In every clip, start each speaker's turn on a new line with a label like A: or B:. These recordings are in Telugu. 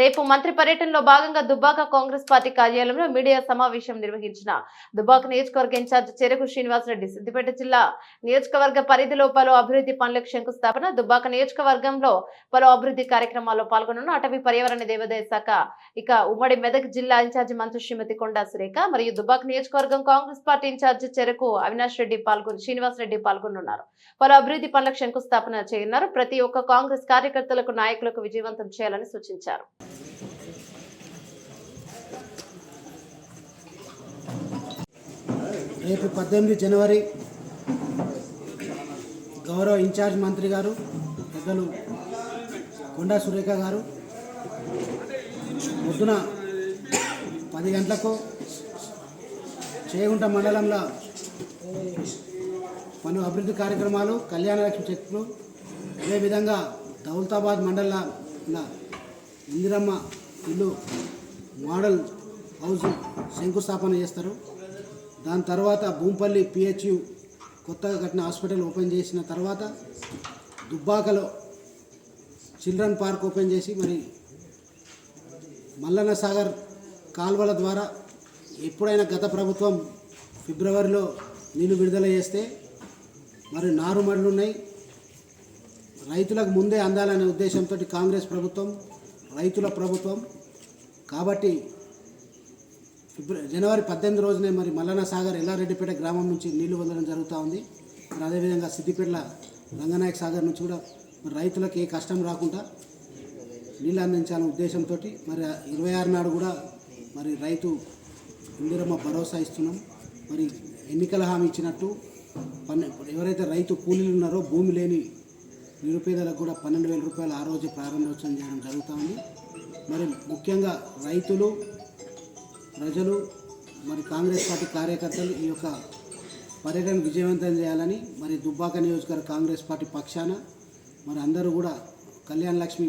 A: రేపు మంత్రి పర్యటనలో భాగంగా దుబ్బాక కాంగ్రెస్ పార్టీ కార్యాలయంలో మీడియా సమావేశం నిర్వహించిన దుబ్బాక నియోజకవర్గ ఇన్ఛార్జ్ చెరకు శ్రీనివాసరెడ్డి సిద్దిపేట జిల్లా నియోజకవర్గ పరిధిలో పలు అభివృద్ధి పనులకు శంకుస్థాపన దుబ్బాక నియోజకవర్గంలో పలు అభివృద్ధి కార్యక్రమాల్లో పాల్గొనున్న అటవీ పర్యావరణ దేవాదాయ శాఖ ఇక ఉమ్మడి మెదక్ జిల్లా ఇన్ఛార్జి మంత్రి శ్రీమతి కొండా సురేఖ మరియు దుబ్బాక నియోజకవర్గం కాంగ్రెస్ పార్టీ ఇన్ఛార్జి చెరకు అవినాష్ రెడ్డి పాల్గొని శ్రీనివాస్ రెడ్డి పాల్గొనున్నారు. పలు అభివృద్ధి పనులకు శంకుస్థాపన చేయనున్నారు. ప్రతి ఒక్క కాంగ్రెస్ కార్యకర్తలకు నాయకులకు విజయవంతం చేయాలని సూచించారు.
B: రేపు పద్దెనిమిది జనవరి గౌరవ ఇన్ఛార్జ్ మంత్రి గారు పెద్దలు కొండా సురేఖ గారు పొద్దున పది గంటలకు చేగుంట మండలంలో పలు అభివృద్ధి కార్యక్రమాలు కళ్యాణలక్ష్మి చెట్లు అదేవిధంగా దౌలతాబాద్ మండలంలో ఇందిరమ్మ ఇల్లు మోడల్ హౌస్ శంకుస్థాపన చేస్తారు. దాని తర్వాత భూంపల్లి పిహెచ్యు కొత్తగా కట్టిన హాస్పిటల్ ఓపెన్ చేసిన తర్వాత దుబ్బాకలో చిల్డ్రన్ పార్క్ ఓపెన్ చేసి మరి మల్లన్న సాగర్ కాల్వల ద్వారా ఎప్పుడైనా గత ప్రభుత్వం ఫిబ్రవరిలో నీళ్ళు విడుదల చేస్తే మరి నారుమడులు ఉన్నాయి రైతులకు ముందే అందాలనే ఉద్దేశంతో కాంగ్రెస్ ప్రభుత్వం రైతుల ప్రభుత్వం. కాబట్టి ఫిబ్ర జనవరి పద్దెనిమిది రోజునే మరి మల్లన్న సాగర్ ఎల్లారెడ్డిపేట గ్రామం నుంచి నీళ్ళు వదలడం జరుగుతూ ఉంది. మరి అదేవిధంగా సిద్దిపేటల రంగనాయక సాగర్ నుంచి కూడా మరి రైతులకు ఏ కష్టం రాకుండా నీళ్ళు అందించాలనే ఉద్దేశంతో మరి ఇరవై ఆరు నాడు కూడా మరి రైతు ఇందిరమ్మ భరోసా ఇస్తున్నాం. మరి ఎన్నికల హామీ ఇచ్చినట్టు పన్ను ఎవరైతే రైతు కూలీలు ఉన్నారో భూమి లేని నిరుపేదలకు కూడా పన్నెండు వేల రూపాయలు ఆ రోజు ప్రారంభోత్సవం చేయడం జరుగుతూ ఉంది. మరి ముఖ్యంగా రైతులు ప్రజలు మరి కాంగ్రెస్ పార్టీ కార్యకర్తలు ఈ యొక్క పర్యటన విజయవంతం చేయాలని మరి దుబ్బాక నియోజకవర్గ కాంగ్రెస్ పార్టీ పక్షాన మరి అందరూ కూడా కళ్యాణ లక్ష్మి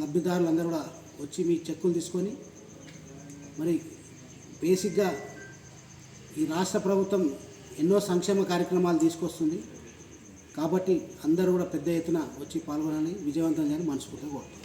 B: లబ్ధిదారులు అందరూ కూడా వచ్చి మీ చెక్కులు తీసుకొని మరి బేసిక్గా ఈ రాష్ట్ర ప్రభుత్వం ఎన్నో సంక్షేమ కార్యక్రమాలు తీసుకొస్తుంది. కాబట్టి అందరూ కూడా పెద్ద ఎత్తున వచ్చి పాల్గొనాలని విజయవంతం చేయాలని మనస్ఫూర్తిగా కోరుతున్నాను